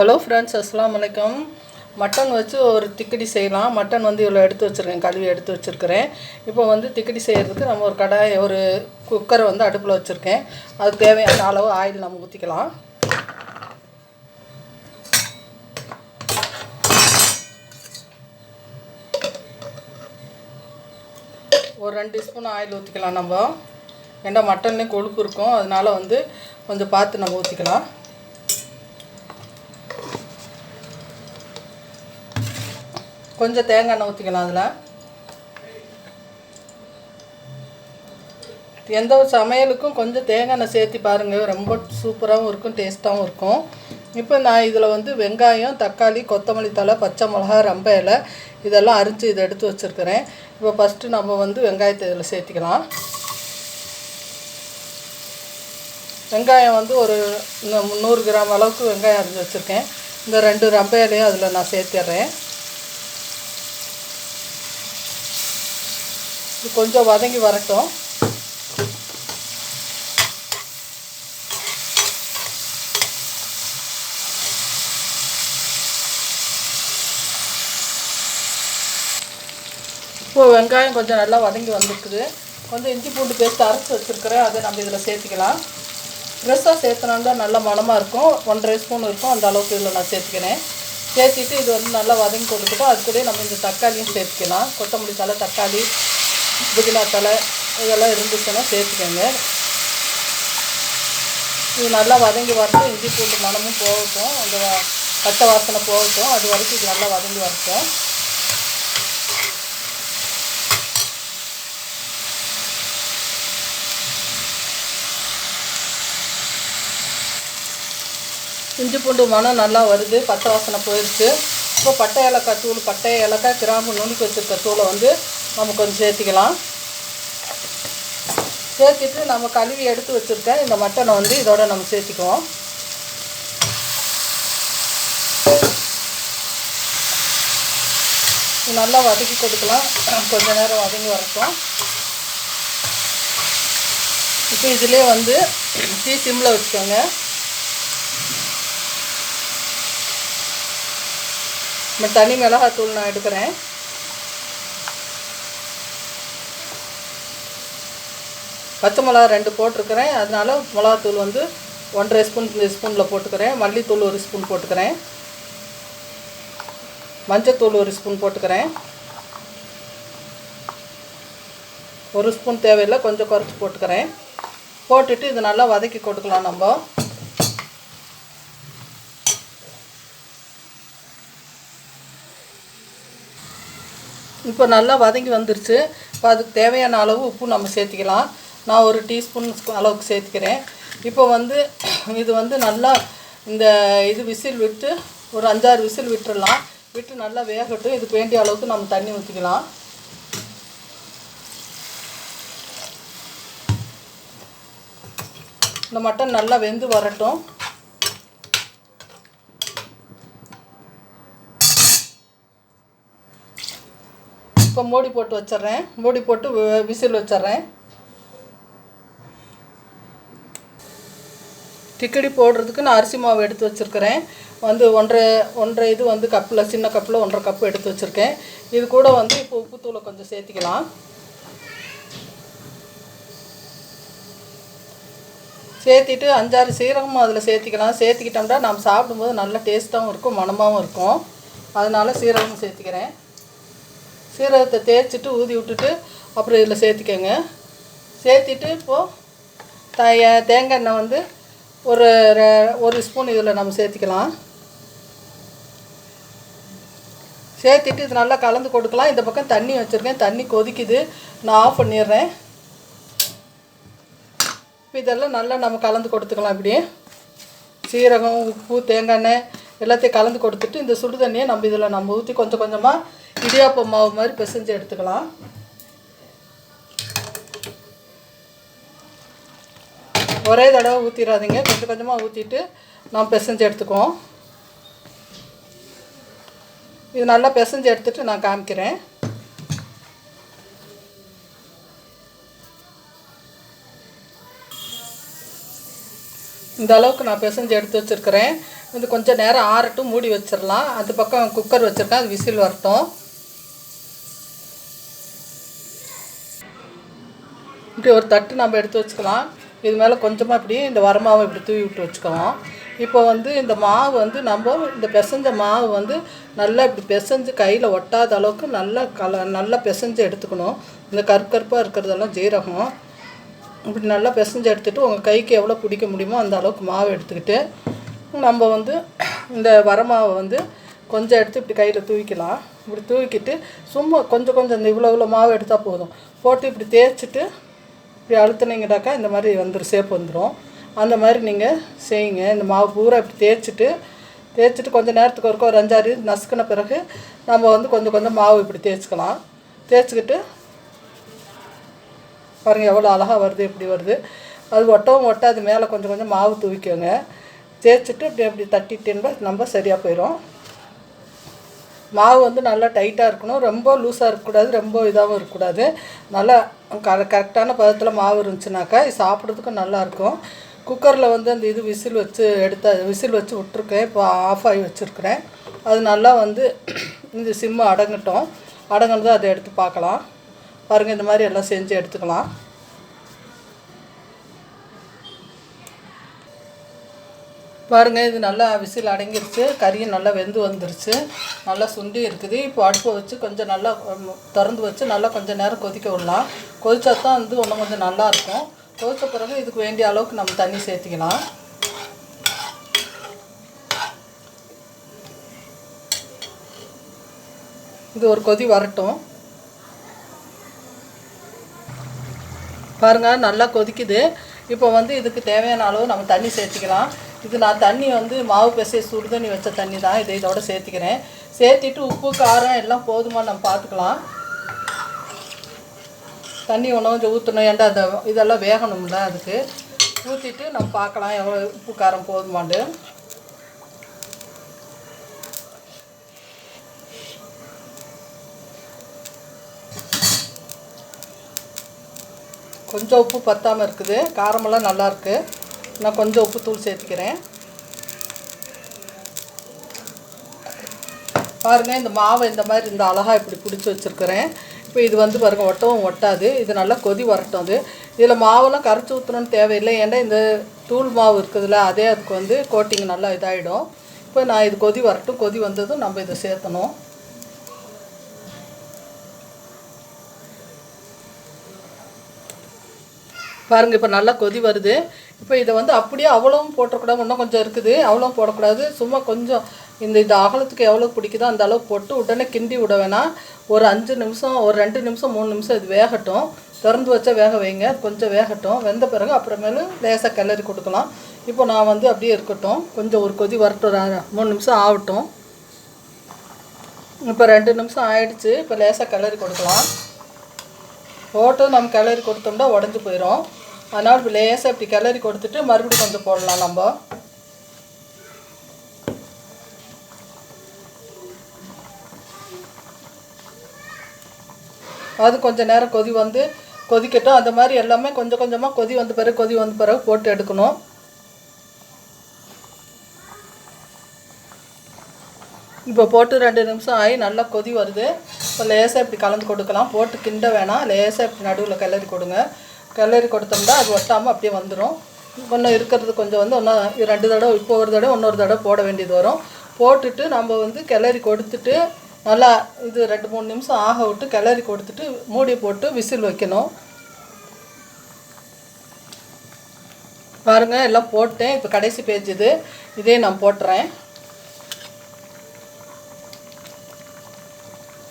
Hello friends அஸ்லாம் வலைக்கம் mutton வச்சு ஒரு திக்கடி செய்யலாம். மட்டன் வந்து இவ்வளோ எடுத்து வச்சுருக்கேன் கழுவி எடுத்து வச்சுருக்கிறேன். இப்போ வந்து திக்கடி செய்கிறதுக்கு நம்ம ஒரு கடாய் ஒரு குக்கரை வந்து அடுப்பில் வச்சுருக்கேன். அதுக்கு தேவையான அளவு ஆயில் நம்ம ஊற்றிக்கலாம் ஒரு ரெண்டு ஸ்பூன் ஆயில் ஊற்றிக்கலாம் நம்ம. ஏன்னா மட்டன்லேயும் கொழுப்பு இருக்கும். அதனால வந்து கொஞ்சம் பார்த்து நம்ம ஊற்றிக்கலாம் கொஞ்சம் தேங்காய் எண்ணெய் ஊற்றிக்கலாம் அதில். எந்த ஒரு சமையலுக்கும் கொஞ்சம் தேங்காய் எண்ணெய் சேர்த்து பாருங்கள் ரொம்ப சூப்பராகவும் இருக்கும் டேஸ்ட்டாகவும் இருக்கும். இப்போ நான் இதில் வந்து வெங்காயம் தக்காளி கொத்தமல்லி தழை பச்சை மிளகா ரம்ப இலை இதெல்லாம் அரிஞ்சு இதை எடுத்து வச்சுருக்கிறேன். இப்போ ஃபஸ்ட்டு நம்ம வந்து வெங்காயத்தை இதில் சேர்த்திக்கலாம். வெங்காயம் வந்து ஒரு முந்நூறு கிராம் அளவுக்கு வெங்காயம் அரிஞ்சு வச்சுருக்கேன். இந்த ரெண்டு ரம்ப இலையும் அதில் நான் சேர்த்திடுறேன். இது கொஞ்சம் வதங்கி வரட்டும். இப்போ வெங்காயம் கொஞ்சம் நல்லா வதங்கி வந்திருக்குது. கொஞ்சம் இஞ்சி பூண்டு பேஸ்ட் அரைச்சி வச்சுருக்கிறேன். அதை நம்ம இதில் சேர்த்துக்கலாம். ஃப்ரெஷ்ஷாக சேர்த்தனா நல்லா மணமாக இருக்கும். ஒன்றரை ஸ்பூன் இருக்கும். அந்த அளவுக்கு இதில் நான் சேர்த்துக்கினேன் சேர்த்திட்டு இது வந்து நல்லா வதங்கி கொடுத்துட்டோம் அது கூட நம்ம இந்த தக்காளியும் சேர்த்துக்கலாம். கொத்தமல்லி தலை தக்காளி புதினா தலை இதெல்லாம் இருந்துச்சுன்னா சேர்த்துக்கோங்க. இது நல்லா வதங்கி வரட்டும். இஞ்சி பூண்டு மனமும் போகட்டும். அந்த பச்சை வாசனை போகட்டும். அது வரைக்கும் இது நல்லா வதங்கி வரட்டும். இஞ்சி பூண்டு மனம் நல்லா வருது. பச்சை வாசனை போயிடுச்சு இப்போ பட்டை ஏலக்காய் தூள் பட்டை ஏலக்காய் கிராம்பு நுணுக்கி வச்சுருக்க தூளை வந்து நம்ம கொஞ்சம் சேர்த்திக்கலாம். சேர்த்துட்டு நம்ம கழுவி எடுத்து வச்சுருக்க இந்த மட்டனை வந்து இதோட நம்ம சேர்த்திக்குவோம். நல்லா வதக்கி கொடுக்கலாம். கொஞ்ச நேரம் வதங்கி வரட்டும். இப்போ இதிலே வந்து டீ சிம்மில் வச்சுக்கோங்க. நம்ம தனி மிளகாத்தூள் நான் எடுக்கிறேன். பச்சை மிளகா ரெண்டு போட்டிருக்கிறேன். அதனால் மிளகாத்தூள் வந்து ஒன்றரை ஸ்பூன் ஸ்பூனில் போட்டுக்கிறேன். மல்லித்தூள் ஒரு ஸ்பூன் போட்டுக்கிறேன். மஞ்சத்தூள் ஒரு ஸ்பூன் போட்டுக்கிறேன். ஒரு ஸ்பூன் தேவையில்லை கொஞ்சம் குறைச்சி போட்டுக்கிறேன். போட்டுட்டு இது நல்லா வதக்கி கொடுக்கலாம் நம்ம. இப்போ நல்லா வதங்கி வந்துருச்சு. இப்போ அதுக்கு தேவையான அளவு உப்பு நம்ம சேர்த்திக்கலாம். நான் ஒரு டீஸ்பூன் அளவுக்கு சேர்த்துக்கிறேன். இப்போ வந்து இது வந்து நல்லா இந்த இது விசில் விட்டு ஒரு அஞ்சாறு விசில் விட்டுறலாம். விட்டு நல்லா வேகட்டும். இதுக்கு வேண்டிய அளவுக்கு நம்ம தண்ணி ஊற்றிக்கலாம் இந்த மட்டன் நல்லா வெந்து வரட்டும். இப்போ மூடி போட்டு வச்சிடுறேன். மூடி போட்டு விசில் வச்சிடுறேன். டிக்கடி போடுறதுக்கு நான் அரிசி மாவு எடுத்து வச்சுருக்கிறேன். வந்து ஒன்றரை ஒன்றரை இது வந்து கப்பில் சின்ன கப்பில் ஒன்றரை கப்பு எடுத்து வச்சுருக்கேன். இது கூட வந்து இப்போ உப்புத்தூளை கொஞ்சம் சேர்த்திக்கலாம். சேர்த்திட்டு அஞ்சாறு சீரகமும் அதில் சேர்த்திக்கலாம். சேர்த்திக்கிட்டோம்னா நம்ம சாப்பிடும்போது நல்ல டேஸ்ட்டாகவும் இருக்கும் மணமாகவும் இருக்கும். அதனால் சீரகமும் சேர்த்திக்கிறேன். சீரகத்தை தேய்ச்சிட்டு ஊதி விட்டுட்டு அப்புறம் இதில் சேர்த்திக்கோங்க. சேர்த்திட்டு இப்போது த தேங்காய் எண்ணெய் வந்து ஒரு ரெ- ஒரு ஸ்பூன் இதில் நம்ம சேர்த்திக்கலாம். சேர்த்துட்டு இது நல்லா கலந்து கொடுக்கலாம். இந்த பக்கம் தண்ணி வச்சுருக்கேன். தண்ணி கொதிக்குது. நான் ஆஃப் பண்ணிடுறேன். இதெல்லாம் நல்லா நம்ம கலந்து கொடுத்துக்கலாம் இப்படி சீரகம் உப்பு தேங்காய் எண்ணெய் எல்லாத்தையும் கலந்து கொடுத்துட்டு இந்த சுடு தண்ணியை நம்ம இதில் நம்ம ஊற்றி கொஞ்சம் கொஞ்சமாக இடியாப்பம் மாவு மாதிரி பிசைஞ்சு எடுத்துக்கலாம். ஒரே தடவை ஊற்றிடாதீங்க கொஞ்சம் கொஞ்சமாக ஊற்றிட்டு நாம் பிசைஞ்சு எடுத்துக்குவோம். இது நல்லா பிசைஞ்சு எடுத்துகிட்டு நான் காமிக்கிறேன். இந்த அளவுக்கு நான் பிசைஞ்சு எடுத்து வச்சுருக்கிறேன். இது கொஞ்சம் நேரம் ஆறட்டும் மூடி வச்சிடலாம் அந்த பக்கம் குக்கர் வச்சுருக்கேன் அது விசில் வரட்டும். இப்படி ஒரு தட்டு நம்ம எடுத்து வச்சுக்கலாம். இது மேலே கொஞ்சமாக இப்படி இந்த வரமாவை இப்படி தூவி விட்டு வச்சுக்குவோம். இப்போ வந்து இந்த மாவு வந்து நம்ம இந்த பிசைஞ்ச மாவு வந்து நல்லா இப்படி பிசைஞ்சு கையில் ஒட்டாத அளவுக்கு நல்லா கல நல்லா பிசைஞ்சு எடுத்துக்கணும். இந்த கருக்கருப்பாக இருக்கிறதெல்லாம் ஜீரகம். இப்படி நல்லா பிசைஞ்சு எடுத்துகிட்டு உங்கள் கைக்கு எவ்வளோ பிடிக்க முடியுமோ அந்த அளவுக்கு மாவு எடுத்துக்கிட்டு நம்ம வந்து இந்த வரமாவை வந்து கொஞ்சம் எடுத்து இப்படி கையில் தூவிக்கலாம். இப்படி தூவிக்கிட்டு சும்மா கொஞ்சம் கொஞ்சம் இந்த இவ்வளோ இவ்வளோ மாவு எடுத்தால் போதும். போட்டு இப்படி தேய்ச்சிட்டு இப்படி அழுத்துனீங்கனாக்கா இந்த மாதிரி வந்துடும் சேப் வந்துடும் அந்த மாதிரி நீங்கள் செய்யுங்க. இந்த மாவு பூரா இப்படி தேய்ச்சிட்டு தேய்ச்சிட்டு கொஞ்சம் நேரத்துக்கு ஒருக்க ஒரு அஞ்சாறு நசுக்கின பிறகு நம்ம வந்து கொஞ்சம் கொஞ்சம் மாவு இப்படி தேய்ச்சிக்கலாம். தேய்ச்சிக்கிட்டு பாருங்கள் எவ்வளோ அழகாக வருது இப்படி வருது. அது ஒட்டவும் ஒட்டாது மேலே கொஞ்சம் கொஞ்சம் மாவு தூவிக்கோங்க. தேய்ச்சிட்டு இப்படி அப்படி தட்டிட்டேன்னா நம்ம சரியாக போயிடும் மாவு வந்து நல்லா டைட்டாக இருக்கணும். ரொம்ப லூஸாக இருக்கக்கூடாது ரொம்ப இதாகவும் இருக்கக்கூடாது. நல்லா க கரெக்டான பதத்தில் மாவு இருந்துச்சுனாக்கா இது சாப்பிட்றதுக்கும் நல்லாயிருக்கும் குக்கரில் வந்து அந்த இது விசில் வச்சு எடுத்த விசில் வச்சு விட்ருக்கேன் இப்போ ஆஃப் ஆகி வச்சுருக்கிறேன். அது நல்லா வந்து இந்த சிம்மு அடங்கட்டும். அடங்கினதும் அதை எடுத்து பார்க்கலாம். பாருங்கள் இந்த மாதிரி எல்லாம் செஞ்சு எடுத்துக்கலாம். பாருங்கள் இது நல்லா விசில் அடங்கிருச்சு. கறியும் நல்லா வெந்து வந்துருச்சு. நல்லா சுண்டி இருக்குது. இப்போ அடுப்பை வச்சு கொஞ்சம் நல்லா திறந்து வச்சு நல்லா கொஞ்சம் நேரம் கொதிக்க விடலாம். கொதிச்சா தான் வந்து இன்னும் கொஞ்சம் நல்லாயிருக்கும். கொதித்த பிறகு இதுக்கு வேண்டிய அளவுக்கு நம்ம தண்ணி சேர்த்திக்கலாம். இது ஒரு கொதி வரட்டும். பாருங்க நல்லா கொதிக்குது. இப்போ வந்து இதுக்கு தேவையான அளவு நம்ம தண்ணி சேர்த்திக்கலாம். இது நான் தண்ணி வந்து மாவு பிசைய சுடு தண்ணி வச்ச தண்ணி தான். இதை இதோட சேர்த்திக்கிறேன். சேர்த்திட்டு உப்பு காரம் எல்லாம் போதுமா நம்ம பார்த்துக்கலாம். தண்ணி ஒன்று கொஞ்சம் ஊற்றணும் ஏன்டா அதை இதெல்லாம் வேகணும்ல அதுக்கு. ஊற்றிட்டு நம்ம பார்க்கலாம். எவ்வளோ உப்பு காரம் போதுமாண்டு கொஞ்சம் உப்பு பத்தாமல் இருக்குது. காரமெல்லாம் நல்லாயிருக்கு நான் கொஞ்சம் உப்பு தூள் சேர்த்துக்கிறேன். பாருங்கள் இந்த மாவை இந்த மாதிரி இந்த அழகாக இப்படி பிடிச்சி வச்சுருக்கிறேன். இப்போ இது வந்து பாருங்கள் ஒட்டவும் ஒட்டாது. இது நல்லா கொதி வரட்டும் அது. இதில் மாவெல்லாம் கரைச்சி ஊற்றணும்னு தேவையில்லை. ஏன்னா இந்த தூள் மாவு இருக்குதுல்ல அதே அதுக்கு வந்து கோட்டிங் நல்லா இதாகிடும் இப்போ நான் இது கொதி வரட்டும். கொதி வந்ததும் நம்ம இதை சேர்த்தணும். பாருங்கள் இப்போ நல்லா கொதி வருது. இப்போ இதை வந்து அப்படியே அவ்வளவும் போட்டக்கூடாது இன்னும் கொஞ்சம் இருக்குது. அவ்வளவும் போடக்கூடாது. சும்மா கொஞ்சம் இந்த இது அகலத்துக்கு எவ்வளோ பிடிக்குதோ அந்த அளவு போட்டு உடனே கிண்டி விட வேணாம். ஒரு அஞ்சு நிமிஷம் ஒரு ரெண்டு நிமிஷம் மூணு நிமிஷம் இது வேகட்டும். திறந்து வச்சா வேக வைங்க கொஞ்சம் வேகட்டும். வெந்த பிறகு அப்புறமேலு லேசாக கிளறி கொடுக்கலாம். இப்போ நான் வந்து அப்படியே இருக்கட்டும். கொஞ்சம் ஒரு கொதி வரட்டும் ஒரு மூணு நிமிஷம் ஆகட்டும். இப்போ ரெண்டு நிமிஷம் ஆயிடுச்சு. இப்போ லேசாக கிளறி கொடுக்கலாம். போட்டு நம்ம கிளறி கொடுத்தோம்னா உடஞ்சி போயிடும் அதனால் இப்போ லேசாக இப்படி கிளறி கொடுத்துட்டு மறுபடியும் கொஞ்சம் போடலாம் நம்ம. அது கொஞ்சம் நேரம் கொதி வந்து கொதிக்கட்டும். அந்த மாதிரி எல்லாமே கொஞ்சம் கொஞ்சமாக கொதி வந்த பிறகு கொதி வந்த பிறகு போட்டு எடுக்கணும். இப்போ போட்டு ரெண்டு நிமிஷம் ஆகி நல்லா கொதி வருது. இப்போ லேசாக இப்படி கலந்து கொடுக்கலாம். போட்டு கிண்ட வேணாம். லேசாக இப்படி நடுவில் கிளறி கொடுங்க. கிளறி கொடுத்தோம்னா அது ஒட்டாமல் அப்படியே வந்துடும் இன்னும் இருக்கிறது கொஞ்சம் வந்து ஒன்றா ரெண்டு தடவை இப்போ ஒரு தடவை இன்னொரு தடவை போட வேண்டியது வரும். போட்டுட்டு நம்ம வந்து கிளறி கொடுத்துட்டு நல்லா இது ரெண்டு மூணு நிமிஷம் ஆக விட்டு கிளறி கொடுத்துட்டு மூடி போட்டு விசில் வைக்கணும். பாருங்கள் எல்லாம் போட்டேன். இப்போ கடைசி பேஜ் இது. இதே நான் போட்டுறேன்.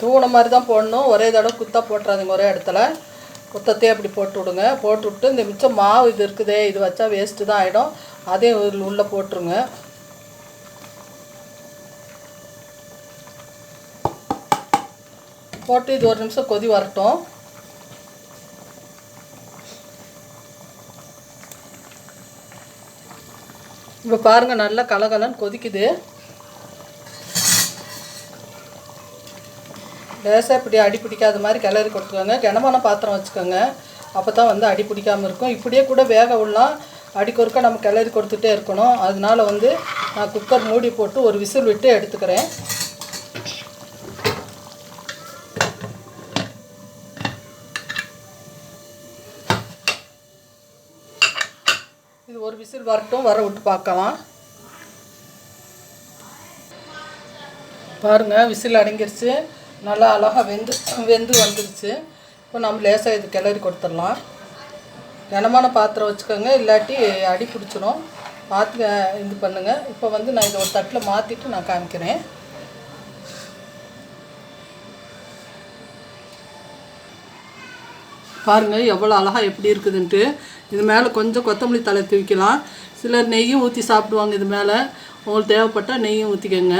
தூண மாதிரி தான் போடணும். ஒரே தடவை குத்தா போட்டுறாதீங்க ஒரே இடத்துல. குத்தத்தையே அப்படி போட்டு விடுங்க. போட்டு விட்டு இந்த மிச்சம் மாவு இது இருக்குதே இது வச்சா வேஸ்ட்டு தான் ஆகிடும் அதையும் உள்ளே போட்டுருங்க. போட்டு இது ஒரு நிமிஷம் கொதி வரட்டும். இப்போ பாருங்கள் நல்லா கலகலன்னு கொதிக்குது. லேசாக இப்படி அடி பிடிக்காத மாதிரி கிளறி கொடுத்துக்கோங்க. கனமான பாத்திரம் வச்சுக்கோங்க. அப்போ தான் வந்து அடி பிடிக்காமல் இருக்கும். இப்படியே கூட வேக விடலாம். அடிக்கொருக்க நம்ம கிளறி கொடுத்துட்டே இருக்கணும். அதனால வந்து நான் குக்கர் மூடி போட்டு ஒரு விசில் விட்டு எடுத்துக்கிறேன் இது ஒரு விசில் வரட்டும் வர விட்டு பார்க்கலாம். பாருங்கள் விசில் அடங்கிருச்சு. நல்லா அழகாக வெந்து வெந்து வந்துருச்சு. இப்போ நம்ம லேசாக இது கிளறி கொடுத்துடலாம். கனமான பாத்திரம் வச்சுக்கோங்க இல்லாட்டி அடி பிடிச்சிடும் பார்த்து இது பண்ணுங்கள் இப்போ வந்து நான் இதை ஒரு தட்டில் மாற்றிட்டு நான் காமிக்கிறேன். பாருங்கள் எவ்வளோ அழகாக எப்படி இருக்குதுன்ட்டு. இது மேலே கொஞ்சம் கொத்தமல்லி தலை தூவிக்கலாம். சிலர் நெய்யும் ஊற்றி சாப்பிடுவாங்க இது மேலே. உங்களுக்கு தேவைப்பட்டால் நெய்யும் ஊற்றிக்கோங்க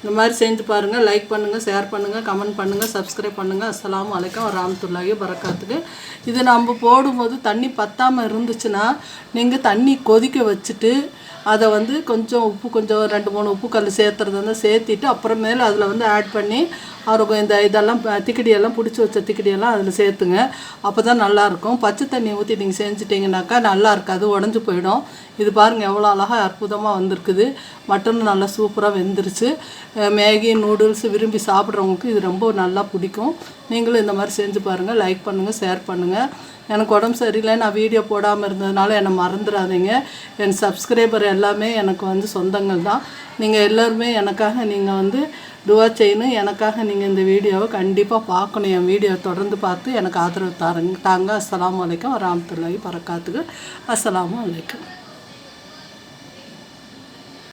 இந்த மாதிரி செஞ்சு பாருங்கள் லைக் பண்ணுங்கள் ஷேர் பண்ணுங்கள் கமெண்ட் பண்ணுங்கள் சப்ஸ்கிரைப் பண்ணுங்கள் அஸ்லாம் வலைக்கம் ராமத்துல்லாஹி பரக்காத்துக்கு இது நம்ம போடும்போது தண்ணி பத்தாமல் இருந்துச்சுன்னா நீங்கள் தண்ணி கொதிக்க வச்சுட்டு அதை வந்து கொஞ்சம் உப்பு கொஞ்சம் ரெண்டு மூணு உப்பு கல் சேர்த்துறது வந்து சேர்த்திட்டு அப்புறமேல அதில் வந்து ஆட் பண்ணி அவருக்கு இந்த இதெல்லாம் ப- திக்கடியெல்லாம் பிடிச்சி வச்ச திக்கடியெல்லாம் அதில் சேர்த்துங்க. அப்போ தான் நல்லாயிருக்கும் பச்சை தண்ணி ஊற்றி நீங்கள் செஞ்சிட்டிங்கனாக்கா நல்லா இருக்காது உடஞ்சி போயிடும். இது பாருங்கள் எவ்வளோ அழகாக அற்புதமாக வந்திருக்குது. மட்டனும் நல்லா சூப்பராக வெந்துருச்சு. மேகி நூடுல்ஸ் விரும்பி சாப்பிட்றவங்களுக்கு இது ரொம்ப நல்லா பிடிக்கும். நீங்களும் இந்த மாதிரி செஞ்சு பாருங்கள் லைக் பண்ணுங்கள் ஷேர் பண்ணுங்கள் எனக்கு உடம்பு சரியில்லை நான் வீடியோ போடாமல் இருந்ததுனால என்னை மறந்துடாதீங்க. என் சப்ஸ்கிரைபர் எல்லாமே எனக்கு வந்து சொந்தங்கள் தான். நீங்கள் எல்லோருமே எனக்காக நீங்கள் வந்து துவா செய்யணும் எனக்காக நீங்கள் இந்த வீடியோவை கண்டிப்பாக பார்க்கணும். என் வீடியோ தொடர்ந்து பார்த்து எனக்கு ஆதரவு தாருங்க தாங்க. அஸ்ஸலாமு வலைக்கம் வரமத்துல்லாஹி பறக்காத்துக்கு அஸ்ஸலாமு வலைக்கம்